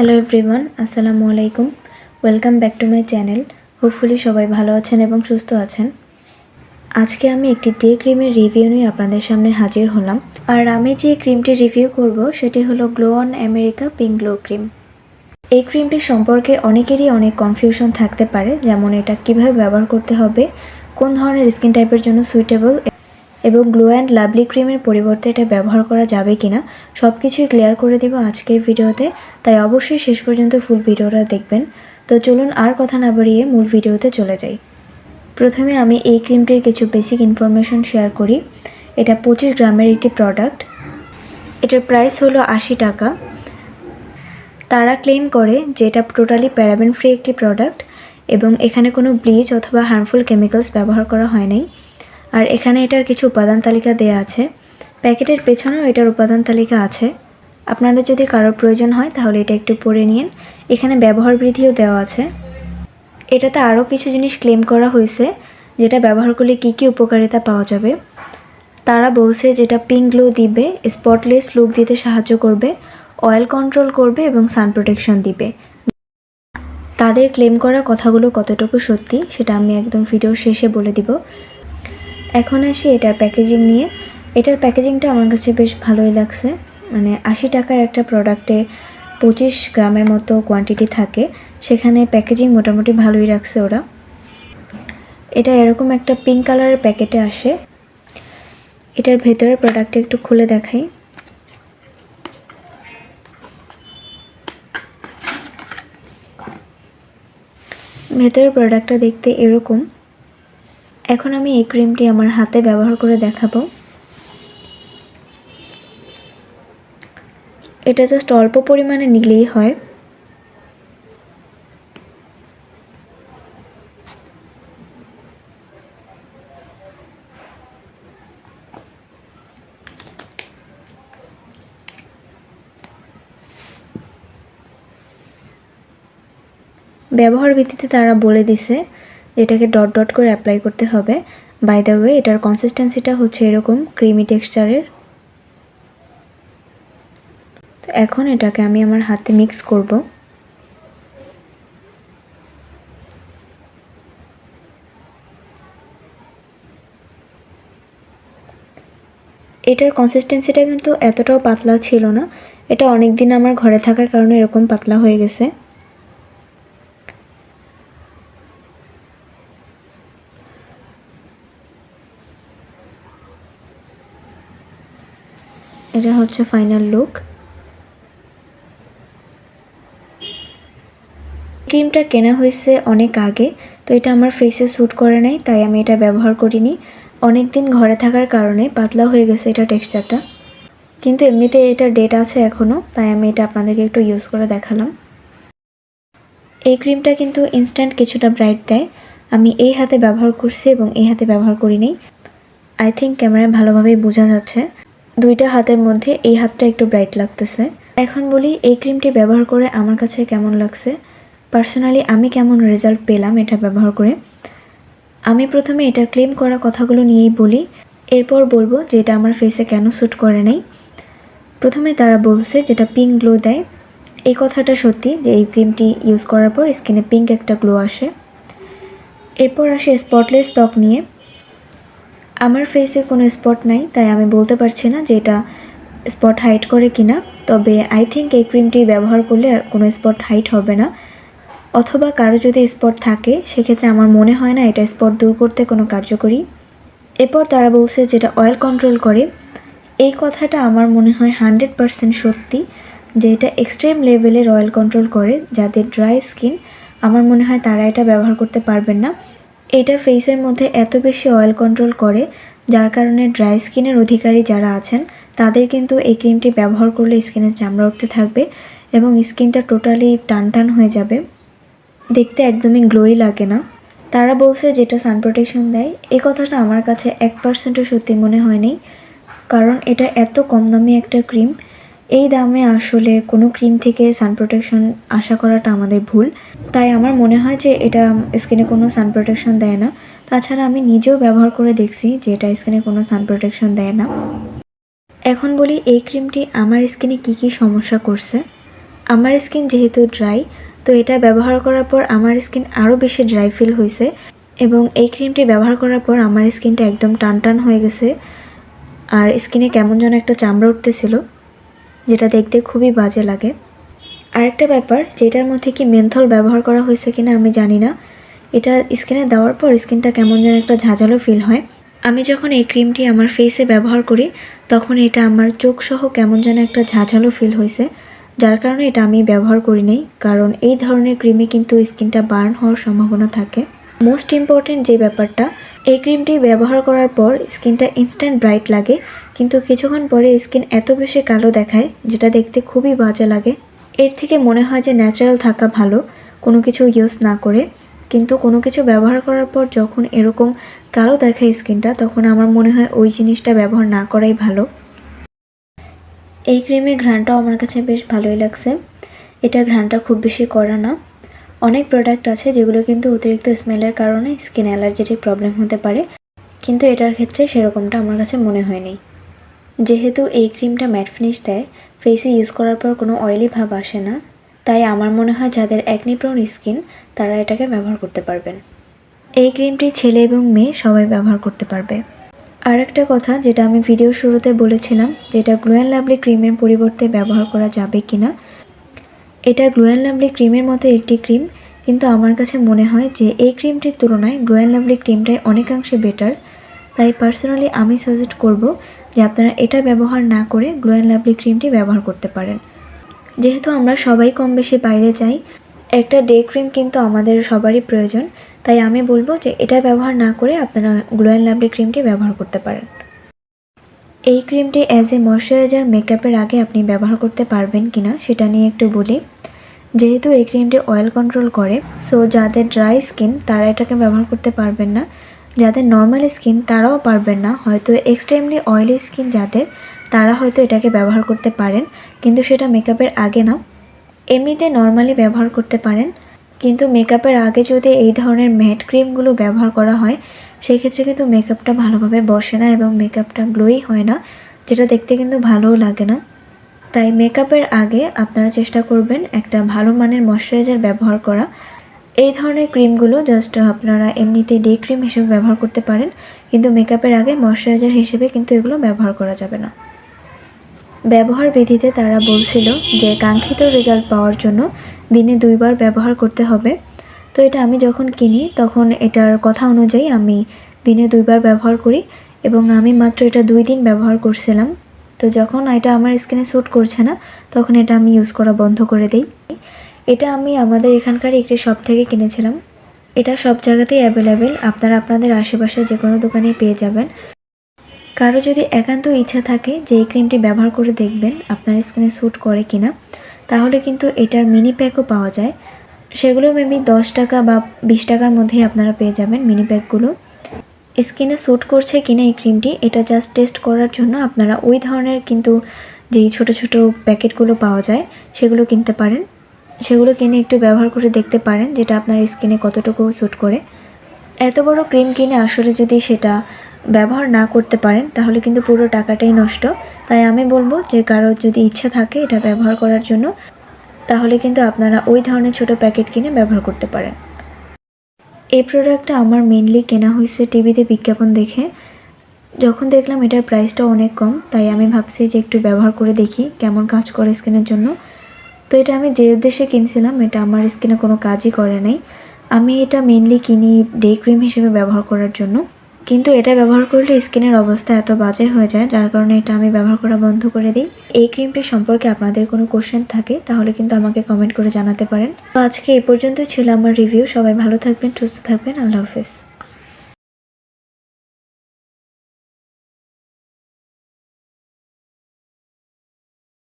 Hello everyone আসসালামু আলাইকুম welcome back to my channel hopefully সবাই ভালো আছেন এবং সুস্থ আছেন। আজকে আমি একটি ডে ক্রিমের রিভিউ নিয়ে আপনাদের সামনে হাজির হলাম। আর আমি যে ক্রিমটি রিভিউ করব, সেটি হলো glow on America pink glow cream এই ক্রিমটি সম্পর্কে অনেকেরই অনেক কনফিউশন থাকতে পারে, যেমন এটা কীভাবে ব্যবহার করতে হবে, কোন ধরনের স্কিন টাইপের জন্য সুইটেবল এবং গ্লো অ্যান্ড লাভলি ক্রিমের পরিবর্তে এটা ব্যবহার করা যাবে কিনা সব কিছুই ক্লিয়ার করে দেব আজকের ভিডিওতে। তাই অবশ্যই শেষ পর্যন্ত ফুল ভিডিওটা দেখবেন। তো চলুন আর কথা না বাড়িয়ে মূল ভিডিওতে চলে যাই। প্রথমে আমি এই ক্রিমটির কিছু বেসিক ইনফরমেশন শেয়ার করি। এটা পঁচিশ গ্রামের একটি প্রোডাক্ট এটার প্রাইস হলো আশি টাকা। তারা ক্লেম করে যে এটা টোটালি প্যারাবেন ফ্রি একটি প্রোডাক্ট এবং এখানে কোনো ব্লিচ অথবা হার্মফুল কেমিক্যালস ব্যবহার করা হয় নাই। আর এখানে এটার কিছু উপাদান তালিকা দেয়া আছে। প্যাকেটের পেছনেও এটার উপাদান তালিকা আছে। আপনাদের যদি কারোর প্রয়োজন হয়, তাহলে এটা একটু পড়ে নিন। এখানে ব্যবহার বৃদ্ধিও দেওয়া আছে। এটাতে আরও কিছু জিনিস ক্লেম করা হয়েছে, যেটা ব্যবহার করলে কী কী উপকারিতা পাওয়া যাবে। তারা বলছে যেটা পিঙ্ক গ্লো দিবে, স্পটলেস লুক দিতে সাহায্য করবে, অয়েল কন্ট্রোল করবে এবং সান প্রোটেকশন দিবে। তাদের ক্লেম করা কথাগুলো কতটুকু সত্যি, সেটা আমি একদম ভিডিওর শেষে বলে দিব। এখন আসি এটার প্যাকেজিং নিয়ে। এটার প্যাকেজিংটা আমার কাছে বেশ ভালোই লাগছে। মানে আশি টাকার একটা প্রোডাক্টে পঁচিশ গ্রামের মতো কোয়ান্টিটি থাকে। সেখানে প্যাকেজিং মোটামুটি ভালোই রাখছে ওরা। এটা এরকম একটা পিঙ্ক কালারের প্যাকেটে আসে। এটার ভেতরের প্রোডাক্টটা একটু খুলে দেখাই। ভেতরের প্রোডাক্টটা দেখতে এরকম। এখন আমি এই ক্রিমটি আমার হাতে ব্যবহার করে দেখাবো। এটা জাস্ট অল্প পরিমাণে নিলেই হয়। ব্যবহার ভিত্তিতে তারা বলে দিছে এটাকে ডট ডট করে অ্যাপ্লাই করতে হবে। বাই দ্য ওয়ে এটার কনসিস্টেন্সিটা হচ্ছে এরকম ক্রিমি টেক্সচারের তো এখন এটাকে আমি আমার হাতে মিক্স করব। এটার কনসিস্টেন্সিটা কিন্তু এতটাও পাতলা ছিল না। এটা অনেক দিন আমার ঘরে থাকার কারণে এরকম পাতলা হয়ে গেছে। হচ্ছে ফাইনাল লুক ক্রিমটা কেনা হয়েছে অনেক আগে, তো এটা আমার ফেসে স্যুট করে নাই, তাই আমি এটা ব্যবহার করিনি। অনেক দিন ঘরে থাকার কারণে পাতলা হয়ে গেছে এটা টেক্সচারটা কিন্তু এমনিতে এটা ডেট আছে এখনও তাই আমি এটা আপনাদেরকে একটু ইউজ করে দেখালাম। এই ক্রিমটা কিন্তু ইনস্ট্যান্ট কিছুটা ব্রাইট দেয়। আমি এই হাতে ব্যবহার করছি এবং এই হাতে ব্যবহার করিনি আই থিঙ্ক ক্যামেরায় ভালোভাবেই বোঝা যাচ্ছে। দুইটা হাতের মধ্যে এই হাতটা একটু ব্রাইট লাগতেছে। এখন বলি, এই ক্রিমটি ব্যবহার করে আমার কাছে কেমন লাগছে? পার্সোনালি আমি কেমন রেজাল্ট পেলাম এটা ব্যবহার করে? আমি প্রথমে এটার ক্লেম করা কথাগুলো নিয়েই বলি। এরপর বলব যে এটা আমার ফেসে কেন শ্যুট করে নাই। প্রথমে তারা বলছে যেটা পিঙ্ক গ্লো দেয়। এই কথাটা সত্যি যে এই ক্রিমটি ইউজ করার পর স্কিনে পিঙ্ক একটা গ্লো আসে। এরপর আসে স্পটলেস ত্বক নিয়ে। আমার ফেসে কোনো স্পট নাই, তাই আমি বলতে পারছি না যে এটা স্পট হাইট করে কিনা, তবে আই থিঙ্ক এই ক্রিমটি ব্যবহার করলে কোনো স্পট হাইট হবে না। অথবা কারও যদি স্পট থাকে, সেক্ষেত্রে আমার মনে হয় না এটা স্পট দূর করতে কোনো কার্যকরী। এরপর তারা বলছে যেটা অয়েল কন্ট্রোল করে। এই কথাটা আমার মনে হয় হান্ড্রেড পারসেন্ট সত্যি, যে এটা এক্সট্রিম লেভেলের অয়েল কন্ট্রোল করে যাদের ড্রাই স্কিন আমার মনে হয় তারা এটা ব্যবহার করতে পারবেন না। এটা ফেসের মধ্যে এত বেশি অয়েল কন্ট্রোল করে, যার কারণে ড্রাই স্কিনের অধিকারী যারা আছেন, তাদের কিন্তু এই ক্রিমটি ব্যবহার করলে স্কিনের চামড়া উঠতে থাকবে এবং স্কিনটা টোটালি টান টান হয়ে যাবে। দেখতে একদমই গ্লোই লাগে না। তারা বলছে যেটা সান প্রোটেকশন দেয় এই কথাটা আমার কাছে এক পার্সেন্টও সত্যি মনে হয়নি, কারণ এটা এত কম দামি একটা ক্রিম এই দামে আসলে কোনো ক্রিম থেকে সান প্রোটেকশন আশা করাটা আমাদের ভুল। তাই আমার মনে হয় যে এটা স্কিনে কোনো সান প্রোটেকশন দেয় না। তাছাড়া আমি নিজেও ব্যবহার করে দেখছি যে এটা স্কিনে কোনো সান প্রোটেকশন দেয় না। এখন বলি, এই ক্রিমটি আমার স্কিনে কি কি সমস্যা করছে? আমার স্কিন যেহেতু ড্রাই তো এটা ব্যবহার করার পর আমার স্কিন আরও বেশি ড্রাই ফিল হয়েছে এবং এই ক্রিমটি ব্যবহার করার পর আমার স্কিনটা একদম টান টান হয়ে গেছে। আর স্কিনে কেমন যেন একটা চামড়া উঠতেছিল। যেটা দেখতে খুবই বাজে লাগে। আরেকটা ব্যাপার, যেটার মধ্যে কি মেন্থল ব্যবহার করা হয়েছে কিনা আমি জানি না। এটা স্কিনে দেওয়ার পর স্কিনটা কেমন যেন একটা ঝাঁঝালো ফিল হয়। আমি যখন এই ক্রিমটি আমার ফেসে ব্যবহার করি, তখন এটা আমার চোখ সহ কেমন যেন একটা ঝাঁঝালো ফিল হয়েছে। যার কারণে এটা আমি ব্যবহার করি নাই, কারণ এই ধরনের ক্রিমে কিন্তু স্কিনটা বার্ন হওয়ার সম্ভাবনা থাকে। মোস্ট ইম্পর্টেন্ট যে ব্যাপারটা এই ক্রিমটি ব্যবহার করার পর স্কিনটা ইনস্ট্যান্ট ব্রাইট লাগে, কিন্তু কিছুক্ষণ পরে স্কিন এত বেশি কালো দেখায়, যেটা দেখতে খুবই বাজে লাগে। এর থেকে মনে হয় যে ন্যাচারাল থাকা ভালো, কোনো কিছু ইউজ না করে। কিন্তু কোনো কিছু ব্যবহার করার পর যখন এরকম কালো দেখায় স্কিনটা, তখন আমার মনে হয় ওই জিনিসটা ব্যবহার না করাই ভালো। এই ক্রিমের ঘ্রাণটাও আমার কাছে বেশ ভালোই লাগছে। এটা ঘ্রাণটা খুব বেশি করা না। অনেক প্রোডাক্ট আছে যেগুলো কিন্তু অতিরিক্ত স্মেলের কারণে স্কিন অ্যালার্জেটিক প্রবলেম হতে পারে, কিন্তু এটার ক্ষেত্রে সেরকমটা আমার কাছে মনে হয়নি। যেহেতু এই ক্রিমটা ম্যাট ফিনিশ দেয় ফেসে ইউজ করার পর কোনো অয়েলি ভাব আসে না, তাই আমার মনে হয় যাদের অ্যাকনি প্রোন স্কিন তারা এটাকে ব্যবহার করতে পারবেন। এই ক্রিমটি ছেলে এবং মেয়ে সবাই ব্যবহার করতে পারবে। আর একটা কথা যেটা আমি ভিডিও শুরুতে বলেছিলাম, যেটা গ্লো অ্যান্ড লাভলি ক্রিমের পরিবর্তে ব্যবহার করা যাবে কি না এটা গ্লো অ্যান্ড লাভলি ক্রিমের মতো একটি ক্রিম কিন্তু আমার কাছে মনে হয় যে এই ক্রিমটির তুলনায় গ্লো অ্যান্ড লাভলি ক্রিমটাই অনেকাংশে বেটার তাই পার্সোনালি আমি সাজেস্ট করব যে আপনারা এটা ব্যবহার না করে গ্লো অ্যান্ড লাভলি ক্রিমটি ব্যবহার করতে পারেন। যেহেতু আমরা সবাই কম বেশি বাইরে যাই, একটা ডে ক্রিম কিন্তু আমাদের সবারই প্রয়োজন, তাই আমি বলব যে এটা ব্যবহার না করে আপনারা গ্লো অ্যান্ড লাভলি ক্রিমটি ব্যবহার করতে পারেন। এই ক্রিমটি অ্যাজ এ ময়শ্চারাইজার মেকআপের আগে আপনি ব্যবহার করতে পারবেন কিনা সেটা নিয়ে একটু বলি। যেহেতু এই ক্রিমটি অয়েল কন্ট্রোল করে সো যাদের ড্রাই স্কিন তারা এটাকে ব্যবহার করতে পারবেন না। যাদের নর্মাল স্কিন তারাও পারবেন না। হয়তো এক্সট্রিমলি অয়েলি স্কিন যাদের, তারা হয়তো এটাকে ব্যবহার করতে পারেন, কিন্তু সেটা মেকআপের আগে না। এমনিতে নর্মালি ব্যবহার করতে পারেন, কিন্তু মেকআপের আগে যদি এই ধরনের ম্যাট ক্রিমগুলো ব্যবহার করা হয় সেই ক্ষেত্রে কিন্তু মেকআপটা ভালোভাবে বসে না এবং মেকআপটা গ্লোই হয় না, যেটা দেখতে কিন্তু ভালোও লাগে না। তাই মেকআপের আগে আপনারা চেষ্টা করবেন একটা ভালো মানের ময়শ্চারাইজার ব্যবহার করা। এই ধরনের ক্রিমগুলো জাস্ট আপনারা এমনিতে ডে ক্রিম হিসেবে ব্যবহার করতে পারেন, কিন্তু মেকআপের আগে ময়শ্চারাইজার হিসেবে কিন্তু এগুলো ব্যবহার করা যাবে না। ব্যবহার বিধিতে তারা বলছিল যে, কাঙ্ক্ষিত রেজাল্ট পাওয়ার জন্য দিনে দুইবার ব্যবহার করতে হবে। তো এটা আমি যখন কিনি, তখন এটার কথা অনুযায়ী আমি দিনে দুইবার ব্যবহার করি এবং আমি মাত্র এটা দুই দিন ব্যবহার করছিলাম। তো যখন এটা আমার স্কিনে স্যুট করছে না, তখন এটা আমি ইউজ করা বন্ধ করে দিই। এটা আমি আমাদের এখানকার একটি শপ থেকে কিনেছিলাম। এটা সব জায়গাতেই অ্যাভেলেবেল আপনারা আপনাদের আশেপাশে যে কোনো দোকানেই পেয়ে যাবেন। কারও যদি একান্ত ইচ্ছা থাকে যে এই ক্রিমটি ব্যবহার করে দেখবেন, আপনার স্কিনে স্যুট করে কিনা, তাহলে কিন্তু এটার মিনি প্যাকও পাওয়া যায়। সেগুলো মেবি দশ টাকা বা বিশ টাকার মধ্যেই আপনারা পেয়ে যাবেন মিনি প্যাকগুলো স্কিনে স্যুট করছে কিনা এই ক্রিমটি এটা জাস্ট টেস্ট করার জন্য আপনারা ওই ধরনের কিন্তু যেই ছোট ছোট প্যাকেটগুলো পাওয়া যায়, সেগুলো কিনতে পারেন। সেগুলো কিনে একটু ব্যবহার করে দেখতে পারেন যেটা আপনার স্কিনে কতটুকু স্যুট করে। এত বড় ক্রিম কিনে আসলে যদি সেটা ব্যবহার না করতে পারেন, তাহলে কিন্তু পুরো টাকাটাই নষ্ট। তাই আমি বলব যে কারোর যদি ইচ্ছা থাকে এটা ব্যবহার করার জন্য তাহলে কিন্তু আপনারা ওই ধরনের ছোট প্যাকেট কিনে ব্যবহার করতে পারেন। এই প্রোডাক্টটা আমার মেনলি কেনা হয়েছে টিভিতে বিজ্ঞাপন দেখে। যখন দেখলাম এটার প্রাইসটা অনেক কম, তাই আমি ভাবছি যে একটু ব্যবহার করে দেখি কেমন কাজ করে স্কিনের জন্য। তো এটা আমি যে উদ্দেশ্যে কিনছিলাম, এটা আমার স্কিনে কোনো কাজই করে নাই। আমি এটা মেনলি কিনি ডে ক্রিম হিসেবে ব্যবহার করার জন্য। কিন্তু এটা ব্যবহার করলে স্কিনের অবস্থা এত বাজে হয়ে যায়, যার কারণে এটা আমি ব্যবহার করা বন্ধ করে দিই। এই ক্রিমটি সম্পর্কে আপনাদের কোনো কোশ্চেন থাকে, তাহলে কিন্তু আমাকে কমেন্ট করে জানাতে পারেন। তো আজকে এই পর্যন্ত ছিল আমার রিভিউ সবাই ভালো থাকবেন, সুস্থ থাকবেন। আল্লাহ হাফেজ।